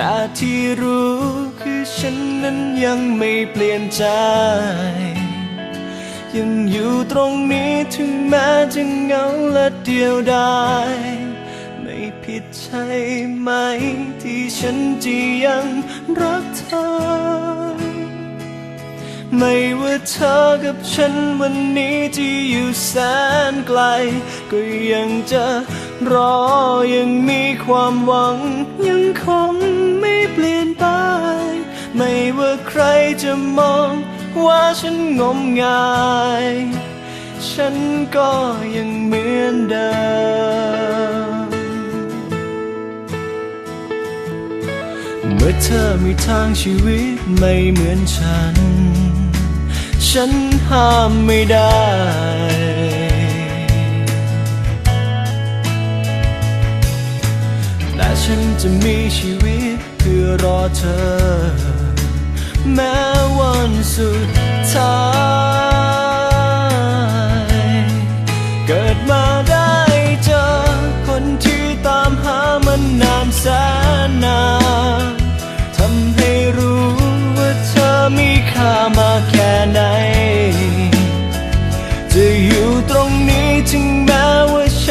แต่ที่รู้คือฉันนั้นยังไม่เปลี่ยนใจ ยังอยู่ตรงนี้ถึงแม้จะเหงาและเดียวดายไม่ผิดใช่ไหมที่ฉันจะยังรักเธอ ไม่ว่าเธอกับฉันวันนี้ที่อยู่แสนไกล ก็ยังจะรอยังมีความหวัง ยังคงไม่เปลี่ยนไป ไม่ว่าใครจะมองว่าฉันงมงาย ฉันก็ยังเหมือนเดิมเมื่อเธอมีทางชีวิตไม่เหมือนฉัน ฉันห้ามไม่ได้ แต่ฉันจะมีชีวิตเพื่อรอเธอ แม้วันสุดท้าย เกิดมาได้เจอคนที่ตามหามันนานแสน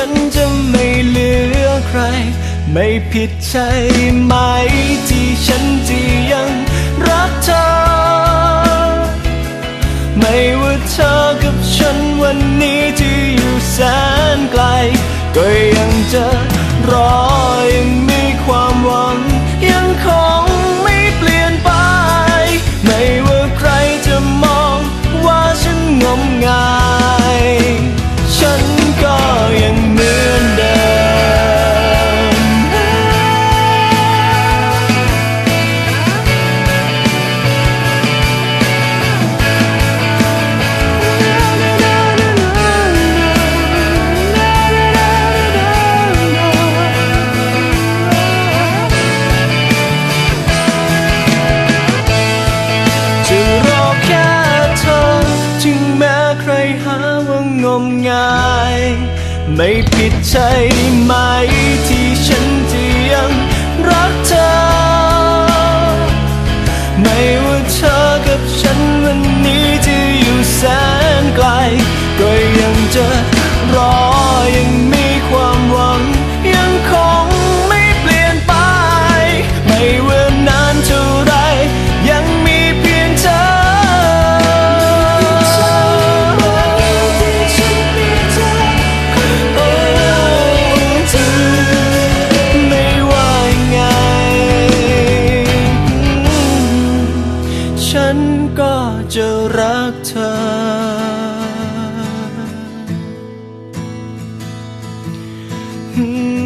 นจะไม่เหลือใคร ไม่ผิดใช่ไหมที่ฉันจะยังรักเธอ ไม่ว่าเธอกับฉันวันนี้ที่อยู่แสนไกล ก็ยังาย ไม่ผิดใช่ไหมที่ฉันจะยังรักเธอ ไม่ว่าเธอกับฉันวัน ก็จะรักเธอ Hmm.